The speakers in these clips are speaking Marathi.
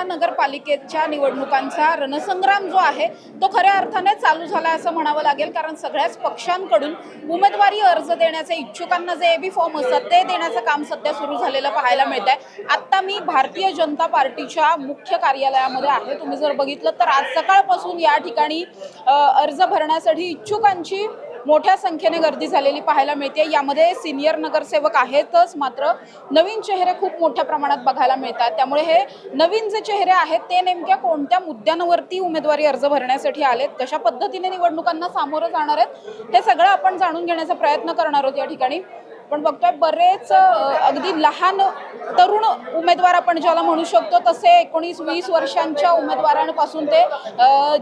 महानगरपालिकेच्या निवडणुकांचा रणसंग्राम जो आहे तो खऱ्या अर्थाने चालू झाला असं म्हणावं लागेल. कारण सगळ्याच पक्षांकडून उमेदवारी अर्ज देण्याचे इच्छुकांना जे एबी फॉर्म असतात ते देण्याचं काम सध्या सुरू झालेलं पाहायला मिळत आहे आत्ता मी भारतीय जनता पार्टीच्या मुख्य कार्यालयामध्ये आहे. तुम्ही जर बघितलं तर आज सकाळपासून या ठिकाणी अर्ज भरण्यासाठी इच्छुकांची मोठ्या संख्येने गर्दी झालेली पाहायला मिळते. यामध्ये सिनियर नगरसेवक आहेतच मात्र नवीन चेहरे खूप मोठ्या प्रमाणात बघायला मिळतात. त्यामुळे हे नवीन जे चेहरे आहेत ते नेमक्या कोणत्या मुद्द्यांवरती उमेदवारी अर्ज भरण्यासाठी आलेत? कशा पद्धतीने निवडणुकांना सामोरं जाणार आहेत? हे सगळं आपण जाणून घेण्याचा प्रयत्न करणार आहोत या ठिकाणी. पण बघतोय बरेच अगदी लहान तरुण उमेदवार आपण ज्याला म्हणू शकतो तसे एकोणीस वीस वर्षांच्या उमेदवारांपासून ते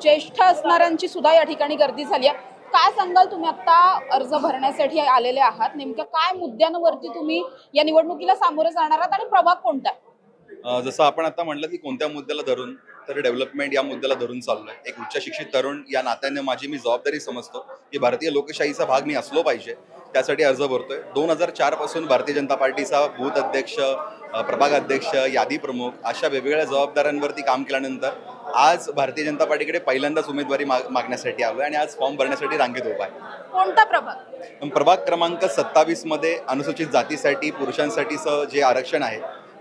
ज्येष्ठ असणाऱ्यांची सुद्धा या ठिकाणी गर्दी झाली आहे. काय सांगाल तुम्ही? आता अर्ज भरण्यासाठी आलेले आहात. नेमक्या काय मुद्द्यांवरती तुम्ही या निवडणुकीला सामोरे जाणार आहात आणि प्रभाग कोणता आहे? जसं आपण आता म्हटलं की कोणत्या मुद्द्याला धरून तर डेव्हलपमेंट या मुद्द्याला धरून चाललोय. एक उच्च शिक्षित तरुण या नात्याने माझी मी जबाबदारी समजतो की भारतीय लोकशाहीचा भाग मी असलो पाहिजे त्यासाठी अर्ज भरतोय. दोन हजार चारपासून भारतीय जनता पार्टीचा बूथ अध्यक्ष प्रभाग अध्यक्ष यादी प्रमुख अशा वेगवेगळ्या जबाबदाऱ्यांवरती काम केल्यानंतर आज भारतीय जनता पार्टीकडे पहिल्यांदाच उमेदवारी माग मागण्यासाठी आलोय आणि आज फॉर्म भरण्यासाठी रांगेत उभा आहे. कोणता प्रभाग? प्रभाग क्रमांक सत्तावीसमध्ये अनुसूचित जातीसाठी पुरुषांसाठीचं जे आरक्षण आहे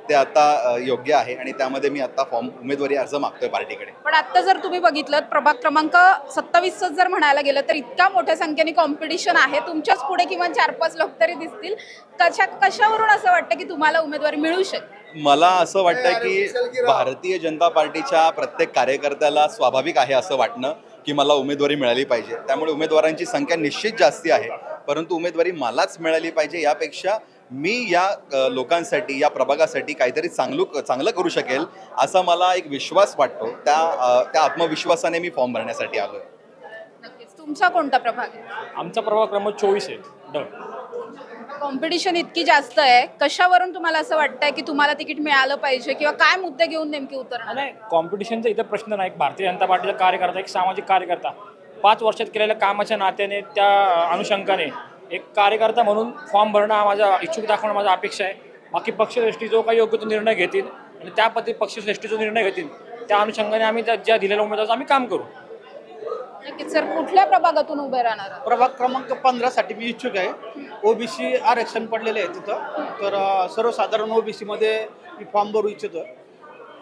ते आता योग्य आहे आणि त्यामध्ये मी आता फॉर्म उमेदवारी अर्ज मागतोय पार्टीकडे. पण आता जर तुम्ही बघितलं प्रभाग क्रमांक सत्तावीसच जर म्हणायला गेलं तर इतक्या मोठ्या संख्येने कॉम्पिटिशन आहे. तुमच्याच पुढे किमान चार पाच लोक तरी दिसतील. कशा कशावरून असं वाटतं की तुम्हाला उमेदवारी मिळू शकते मला असं वाटतं की भारतीय जनता पार्टीच्या प्रत्येक कार्यकर्त्याला स्वाभाविक आहे असं वाटणं की मला उमेदवारी मिळाली पाहिजे. त्यामुळे उमेदवारांची संख्या निश्चित जास्ती आहे. परंतु उमेदवारी मलाच मिळाली पाहिजे यापेक्षा मी या लोकांसाठी या प्रभागासाठी काहीतरी चांगलं चांगलं करू शकेल असा मला एक विश्वास वाटतो. त्या त्या आत्मविश्वासाने मी फॉर्म भरण्यासाठी आलोय. नक्कीच. तुमचा कोणता प्रभाग आहे? आमचा प्रभाग क्रमांक चोवीस आहे. ड कॉम्पिटिशन इतकी जास्त आहे कशावरून तुम्हाला असं वाटतंय की तुम्हाला तिकीट मिळालं पाहिजे किंवा काय मुद्दे घेऊन नेमकी उतरणार? नाही कॉम्पिटिशनचा इथं प्रश्न नाही. भारतीय जनता पार्टीचा कार्यकर्ता एक सामाजिक कार्यकर्ता. पाच वर्षात केलेल्या कामाच्या नात्याने त्या अनुषंगाने एक कार्यकर्ता म्हणून फॉर्म भरणं हा माझा इच्छुक दाखवणं माझा अपेक्षा आहे. बाकी पक्षश्रेष्ठी जो काही योग्य तो निर्णय घेतील आणि त्या पद्धती पक्षश्रेष्ठी जो निर्णय घेतील त्या अनुषंगाने आम्ही त्या ज्या दिलेल्या उमेदवाराचं आम्ही काम करू. नक्कीच सर कुठल्या प्रभागातून उभे राहणार आहात? प्रभाग क्रमांक पंधरासाठी मी इच्छुक आहे. ओबीसी आरक्षण पडलेले आहे तिथं. तर अ, सर्वसाधारण ओबीसीमध्ये मी फॉर्म भरू इच्छितो.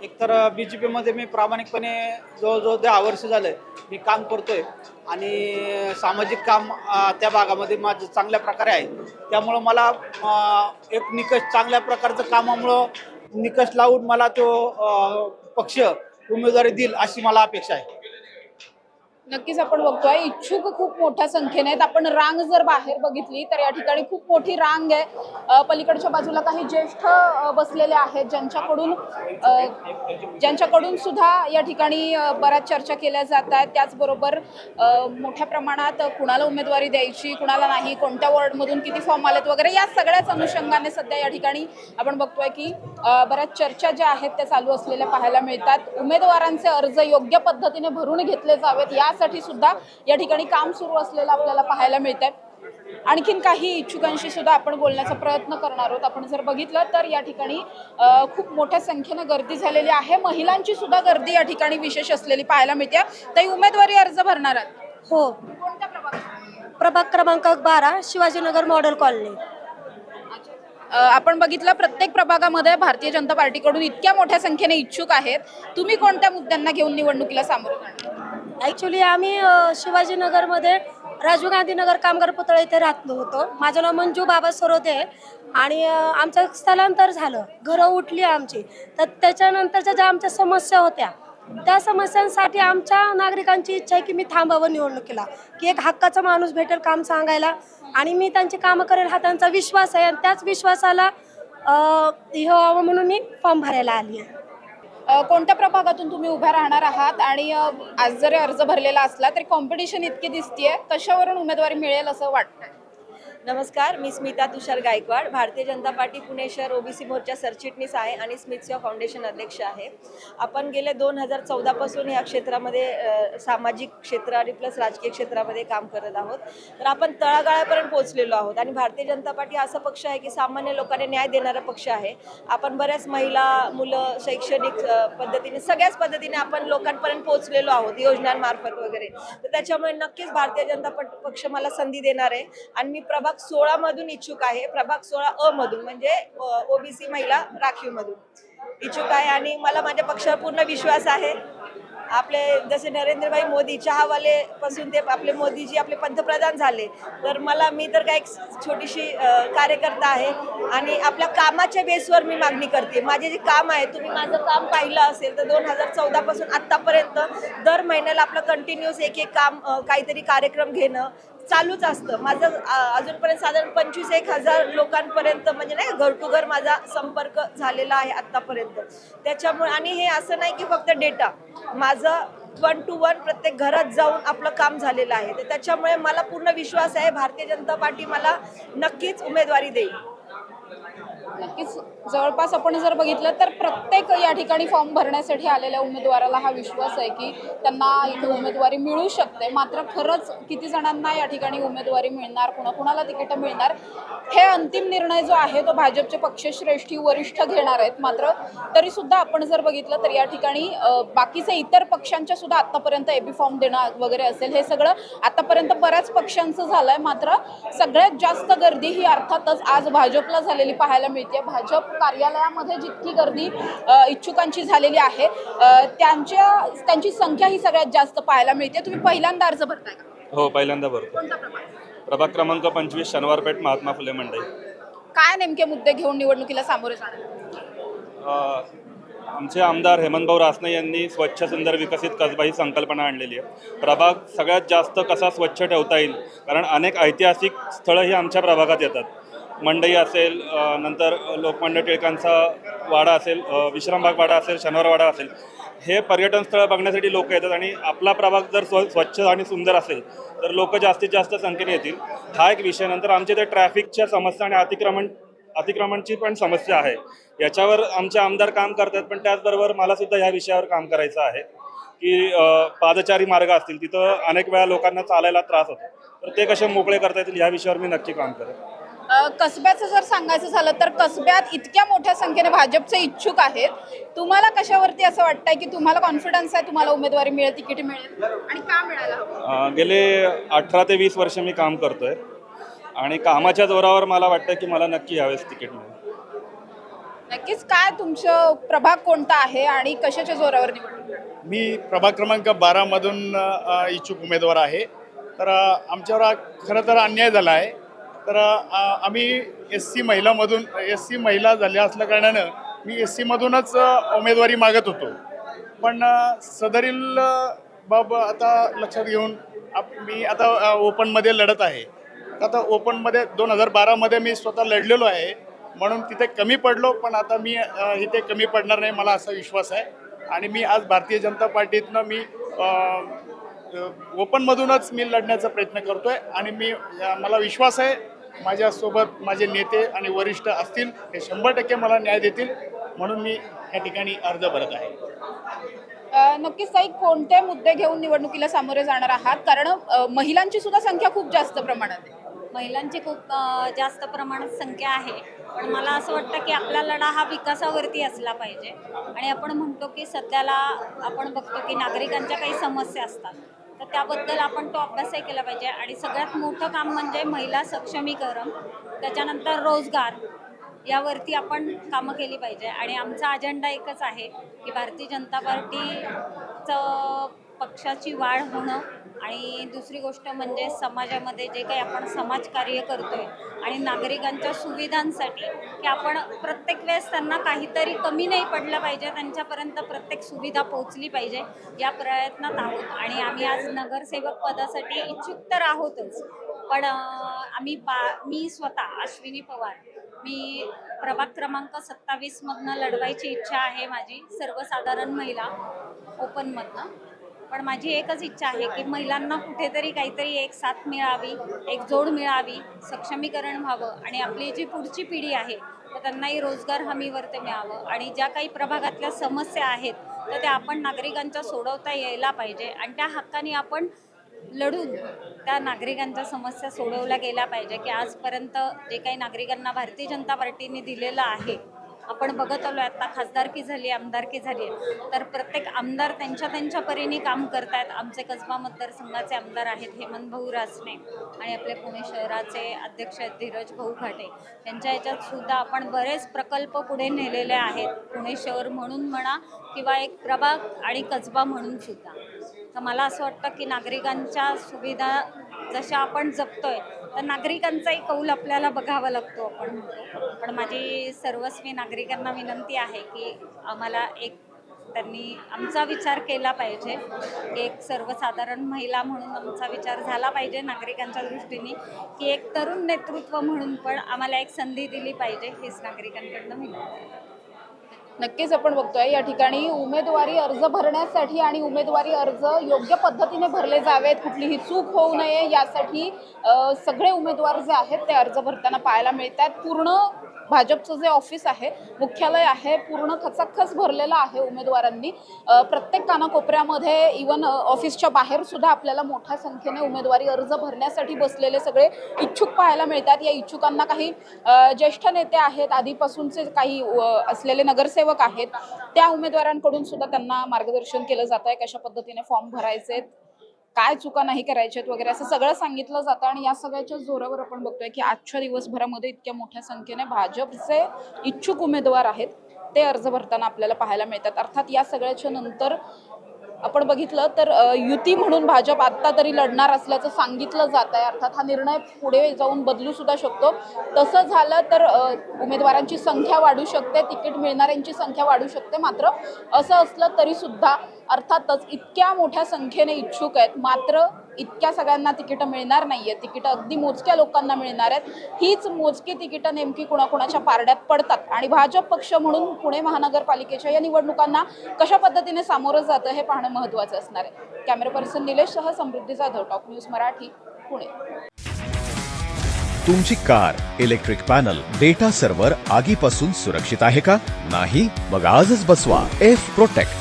एकतर बी जे पीमध्ये मी प्रामाणिकपणे जवळजवळ दहा वर्ष झालं मी काम करतोय. आणि सामाजिक काम अ, त्या भागामध्ये माझं चांगल्या प्रकारे आहे. त्यामुळं मला अ, एक निकष चांगल्या प्रकारचं कामामुळं निकष लावून मला तो अ, पक्ष उमेदवारी देईल अशी मला अपेक्षा आहे. नक्कीच आपण बघतोय. इच्छुक खूप मोठ्या संख्येने आहेत. आपण रांग जर बाहेर बघितली तर या ठिकाणी खूप मोठी रांग आहे. पलीकडच्या बाजूला काही ज्येष्ठ बसलेले आहेत ज्यांच्याकडून ज्यांच्याकडून सुद्धा या ठिकाणी बऱ्याच चर्चा केल्या जात आहेत. त्याचबरोबर मोठ्या प्रमाणात कुणाला उमेदवारी द्यायची कुणाला नाही कोणत्या वॉर्डमधून किती फॉर्म आलेत वगैरे या सगळ्याच अनुषंगाने सध्या या ठिकाणी आपण बघतोय की बऱ्याच चर्चा ज्या आहेत त्या चालू असलेल्या पाहायला मिळतात. उमेदवारांचे अर्ज योग्य पद्धतीने भरून घेतले जावेत यासाठी सुद्धा या ठिकाणी काम सुरू असलेलं आपल्याला पाहायला मिळत आहे आणखीन काही इच्छुकांशी सुद्धा आपण बोलण्याचा प्रयत्न करणार आहोत. आपण जर बघितलं तर या ठिकाणी खूप मोठ्या संख्येनं गर्दी झालेली आहे. महिलांची सुद्धा गर्दी या ठिकाणी विशेष असलेली पाहायला मिळते. ताई उमेदवारी अर्ज भरणार आहात? हो. कोणत्या प्रभाग? क्रमांक बारा शिवाजीनगर मॉडेल कॉलनी. आपण बघितलं प्रत्येक प्रभागामध्ये भारतीय जनता पार्टीकडून इतक्या मोठ्या संख्येने इच्छुक आहेत. तुम्ही कोणत्या मुद्द्यांना घेऊन निवडणुकीला सामोरं जाणार? ॲक्च्युली आम्ही शिवाजीनगरमध्ये राजीव गांधी नगर कामगार पुतळा इथे राहतो. होतो माझं नाव मंजू बाबा सरोदे आणि आमचं स्थलांतर झालं. घरं उठली आमची. तर त्याच्यानंतरच्या ज्या आमच्या समस्या होत्या त्या समस्यांसाठी आमच्या नागरिकांची इच्छा आहे की मी थांबावं निवडणुकीला. की एक हक्काचा माणूस भेटेल काम सांगायला. आणि मी त्यांची कामं करेल हा त्यांचा विश्वास आहे. आणि त्याच विश्वासाला हे व्हावं म्हणून मी फॉर्म भरायला आली आहे. कोणत्या प्रभागातून तुम्ही उभ्या राहणार आहात? आणि आज जरी अर्ज भरलेला असला तरी कॉम्पिटिशन इतकी दिसतीये. कशावरून उमेदवारी मिळेल असं वाटतं नमस्कार मी स्मिता तुषार गायकवाड. भारतीय जनता पार्टी पुणे शहर ओबीसी मोर्चा सरचिटणीस आहे आणि स्मितसिया फाउंडेशन अध्यक्ष आहे. आपण गेले दोन हजार चौदापासून या क्षेत्रामध्ये सामाजिक क्षेत्र आणि प्लस राजकीय क्षेत्रामध्ये काम करत आहोत. तर आपण तळागाळापर्यंत पोहोचलेलो आहोत आणि भारतीय जनता पार्टी असा पक्ष आहे की सामान्य लोकांना न्याय देणारा पक्ष आहे. आपण बऱ्याच महिला मुलं शैक्षणिक पद्धतीने सगळ्याच पद्धतीने आपण लोकांपर्यंत पोहोचलेलो आहोत योजनांमार्फत वगैरे. तर त्याच्यामुळे नक्कीच भारतीय जनता पट- पक्ष मला संधी देणार आहे. आणि मी प्रभाग सोळा मधून इच्छुक आहे. प्रभाग सोळा अ मधून म्हणजे ओबीसी महिला राखीव मधून इच्छुक आहे. आणि मला माझ्या पक्षावर पूर्ण विश्वास आहे. आपले जसे नरेंद्रभाई मोदी चहावाले पासून ते आपले मोदीजी आपले पंतप्रधान झाले. तर मला मी तर काय एक छोटीशी कार्यकर्ता आहे. आणि आपल्या कामाच्या बेसवर मी मागणी करते. माझे जे काम आहे तुम्ही माझं काम पाहिलं असेल तर दोन हजार चौदापासून आत्तापर्यंत दर महिन्याला आपलं कंटिन्युअस एक एक काम काहीतरी कार्यक्रम घेणं चालूच असतं. माझं अजूनपर्यंत साधारण पंचवीस एक हजार लोकांपर्यंत म्हणजे नाही घर टू घर माझा संपर्क झालेला आहे आत्तापर्यंत. त्याच्यामुळे आणि हे असं नाही की फक्त डेटा. माझं वन टू वन प्रत्येक घरात जाऊन आपलं काम झालेलं आहे. तर त्याच्यामुळे मला पूर्ण विश्वास आहे भारतीय जनता पार्टी मला नक्कीच उमेदवारी देईल. नक्कीच. जवळपास आपण जर बघितलं तर प्रत्येक या ठिकाणी फॉर्म भरण्यासाठी आलेल्या उमेदवाराला हा विश्वास आहे की त्यांना इथे उमेदवारी मिळू शकते. मात्र खरंच किती जणांना या ठिकाणी उमेदवारी मिळणार कुणाकुणाला तिकीटं मिळणार हे अंतिम निर्णय जो आहे तो भाजपचे पक्षश्रेष्ठी वरिष्ठ घेणार आहेत. मात्र तरी सुद्धा आपण जर बघितलं तर या ठिकाणी बाकीचे इतर पक्षांच्या सुद्धा आतापर्यंत एबी फॉर्म देणं वगैरे असेल हे सगळं आतापर्यंत बऱ्याच पक्षांचं झालंय. मात्र सगळ्यात जास्त गर्दी ही अर्थातच आज भाजपला झालेली पाहायला मिळते. भाजप कार्यालयामध्ये जितकी गर्दी इच्छुकांची झालेली आहे त्यांच्या त्यांची संख्या ही सगळ्यात जास्त पाहायला मिळते. तुम्ही पहिल्यांदा अर्ज भरताय का? हो पहिल्यांदा भरतो. प्रभाग? क्रमांक पंचवीस शनिवारपेठ महात्मा फुले मंडई. काय नेमके मुद्दे घेऊन निवडणुकीला सामोरे जाणार? आमचे आमदार हेमंतभाऊ रासने यांनी स्वच्छ सुंदर विकसित कसबा ही संकल्पना आणलेली आहे. प्रभाग सगळ्यात जास्त कसा स्वच्छ ठेवता येईल? कारण अनेक ऐतिहासिक स्थळं ही आमच्या प्रभागात येतात. मंडई असेल नंतर लोकमान्य टिळकांचा वाडा असेल विश्रामबाग वाडा असेल शनिवारवाडा असेल हे पर्यटन स्थळं बघण्यासाठी लोक येतात आणि आपला प्रभाग जर स्व स्वच्छ आणि सुंदर असेल तर लोक जास्तीत जास्त संख्येने येतील. हा एक विषय. नंतर आमच्या इथे ट्रॅफिकच्या समस्या आणि अतिक्रमण अतिक्रमणची पण समस्या आहे. याच्यावर आमचे आमदार काम करतात पण त्याचबरोबर मला सुद्धा ह्या विषयावर काम करायचं आहे की पादचारी मार्ग असतील तिथं अनेक वेळा लोकांना चालायला त्रास होतो. तर ते कसे मोकळे करता येतील ह्या विषयावर मी नक्की काम करेन. कसब्याचं जर सांगायचं झालं तर कसब्यात इतक्या मोठ्या संख्येने भाजपचे इच्छुक आहेत. तुम्हाला कशावरती असं वाटतंय की तुम्हाला कॉन्फिडन्स आहे तुम्हाला उमेदवारी मिळेल तिकीट मिळेल? आणि का मिळायला गेले अठरा ते वीस वर्ष मी काम करतोय. आणि कामाच्या जोरावर मला वाटतं की मला नक्की यावेळेस तिकीट मिळेल. नक्कीच. काय तुमचं प्रभाग कोणता आहे आणि कशाच्या जोरावर निवडणूक मी प्रभाग क्रमांक बारामधून इच्छुक उमेदवार आहे. तर आमच्यावर खरं तर अन्याय झाला आहे. तर आम्ही एस सी महिलामधून एस सी महिला झाल्या असल्या कारणानं मी एस सीमधूनच उमेदवारी मागत होतो. पण सदरील बाब आता लक्षात घेऊन आप मी आता ओपनमध्ये लढत आहे. आता ओपनमध्ये दोन हजार बारामध्ये मी स्वतः लढलेलो आहे. म्हणून तिथे कमी पडलो पण आता मी इथे कमी पडणार नाही मला असा विश्वास आहे. आणि मी आज भारतीय जनता पार्टीतनं मी ओपनमधूनच मी लढण्याचा प्रयत्न करतो आहे आणि मी मला विश्वास आहे माझ्यासोबत माझे नेते आणि वरिष्ठ असतील हे शंभर टक्के मला न्याय देतील म्हणून मी या ठिकाणी अर्ज भरत आहे. नक्कीच ताई कोणते मुद्दे घेऊन निवडणुकीला सामोरे जाणार आहात? कारण महिलांची सुद्धा संख्या खूप जास्त प्रमाणात आहे. महिलांची खूप जास्त प्रमाणात संख्या आहे. पण मला असं वाटतं की आपला लढा हा विकासावरती असला पाहिजे. आणि आपण म्हणतो की सध्याला आपण बघतो की नागरिकांच्या काही समस्या असतात. तर त्याबद्दल आपण तो अभ्यासही केला पाहिजे. आणि सगळ्यात मोठं काम म्हणजे महिला सक्षमीकरण त्याच्यानंतर रोजगार यावरती आपण कामं केली पाहिजे. आणि आमचा अजेंडा एकच आहे की भारतीय जनता पार्टीचं पक्षाची वाढ होणं आणि दुसरी गोष्ट म्हणजे समाजामध्ये जे काही आपण समाजकार्य करतोय आणि नागरिकांच्या सुविधांसाठी की आपण प्रत्येक वेळेस त्यांना काहीतरी कमी नाही पडलं पाहिजे त्यांच्यापर्यंत प्रत्येक सुविधा पोहोचली पाहिजे या प्रयत्नात आहोत. आणि आम्ही आज नगरसेवक पदासाठी इच्छुक तर आहोतच. पण आम्ही पा मी स्वतः अश्विनी पवार मी प्रभाग क्रमांक सत्तावीसमधनं लढवायची इच्छा आहे माझी सर्वसाधारण महिला ओपनमधनं. पण माझी एकच इच्छा आहे की महिलांना कुठेतरी काहीतरी एक साथ मिळावी एक जोड मिळावी सक्षमीकरण व्हावं आणि आपली जी पुढची पिढी आहे तर त्यांनाही रोजगार हमीवर ते मिळावं आणि ज्या काही प्रभागातल्या समस्या आहेत तर त्या आपण नागरिकांच्या सोडवता यायला पाहिजे आणि त्या हक्काने आपण लढून त्या नागरिकांच्या समस्या सोडवल्या गेल्या पाहिजे की आजपर्यंत जे काही नागरिकांना भारतीय जनता पार्टीने दिलेलं आहे आपण बघत आलो आता खासदारकी झाली आमदारकी झाली तर प्रत्येक आमदार त्यांच्या त्यांच्या परीने काम करतायत. आमचे कसबा मतदारसंघाचे आमदार आहेत हेमंत भाऊ रासने आणि आपले पुणे शहराचे अध्यक्ष आहेत धीरज भाऊ घाटे. त्यांच्या याच्यात सुद्धा आपण बरेच प्रकल्प पुढे नेलेले आहेत. पुणे शहर म्हणून म्हणा किंवा एक प्रभाग आणि कसबा म्हणून सुद्धा. तर मला असं वाटतं की नागरिकांच्या सुविधा जशा आपण जपतोय तर नागरिकांचाही कौल आपल्याला बघावा लागतो आपण म्हणतो. पण माझी सर्वस्वी नागरिकांना विनंती आहे की आम्हाला एक त्यांनी आमचा विचार केला पाहिजे एक सर्वसाधारण महिला म्हणून आमचा विचार झाला पाहिजे नागरिकांच्या दृष्टीने की एक तरुण नेतृत्व म्हणून पण आम्हाला एक संधी दिली पाहिजे हेच नागरिकांकडनं विनंती. नक्कीच आपण बघतोय. या ठिकाणी उमेदवारी अर्ज भरण्यासाठी आणि उमेदवारी अर्ज योग्य पद्धतीने भरले जावेत. कुठलीही चूक होऊ नये. यासाठी सगळे उमेदवार जे आहेत ते अर्ज भरताना पाहायला मिळतात. पूर्ण भाजपचं जे ऑफिस आहे मुख्यालय आहे पूर्ण खचाखच भरलेलं आहे उमेदवारांनी. प्रत्येक कानाकोपऱ्यामध्ये इवन ऑफिसच्या बाहेर सुद्धा आपल्याला मोठ्या संख्येने उमेदवारी अर्ज भरण्यासाठी बसलेले सगळे इच्छुक पाहायला मिळतात. या इच्छुकांना काही ज्येष्ठ नेते आहेत आधीपासूनचे काही असलेले नगरसेवक आहेत त्या उमेदवारांकडून सुद्धा त्यांना मार्गदर्शन केलं जात आहे कशा पद्धतीने फॉर्म भरायचे काय चुका नाही करायच्यात वगैरे असं सगळं सांगितलं जातं आणि या सगळ्याच्या जोरावर आपण बघतोय की आजच्या दिवसभरामध्ये इतक्या मोठ्या संख्येने भाजपचे इच्छुक उमेदवार आहेत. ते अर्ज भरताना आपल्याला पाहायला मिळतात. अर्थात या सगळ्याच्या नंतर आपण बघितलं तर युती म्हणून भाजप आत्ता तरी लढणार असल्याचं सांगितलं जात आहे. अर्थात हा निर्णय पुढे जाऊन बदलू सुद्धा शकतो. तसं झालं तर उमेदवारांची संख्या वाढू शकते तिकीट मिळणाऱ्यांची संख्या वाढू शकते मात्र असं असलं तरी सुद्धा अर्थातच इतक्या मोठ्या संख्येने इच्छुक आहेत. मात्र इतक्या सगळ्यांना तिकीटं मिळणार नाही आहेत तिकीटं अगदी मोजक्या लोकांना मिळणार आहेत. हीच मोजकी तिकीटं नेमकी कुणाकुणाच्या पारड्यात पडतात. आणि भाजप पक्ष म्हणून पुणे महानगरपालिकेच्या या निवडणुकांना कशा पद्धतीने सामोरं जातं हे पाहणं महत्त्वाचं असणार आहे. कॅमेरा पर्सन निलेशसह समृद्धी जाधव टॉप न्यूज मराठी पुणे. तुमची car electric panel data server आगीपासून सुरक्षित आहे का? नाही? मग आजच बसवा. F protect.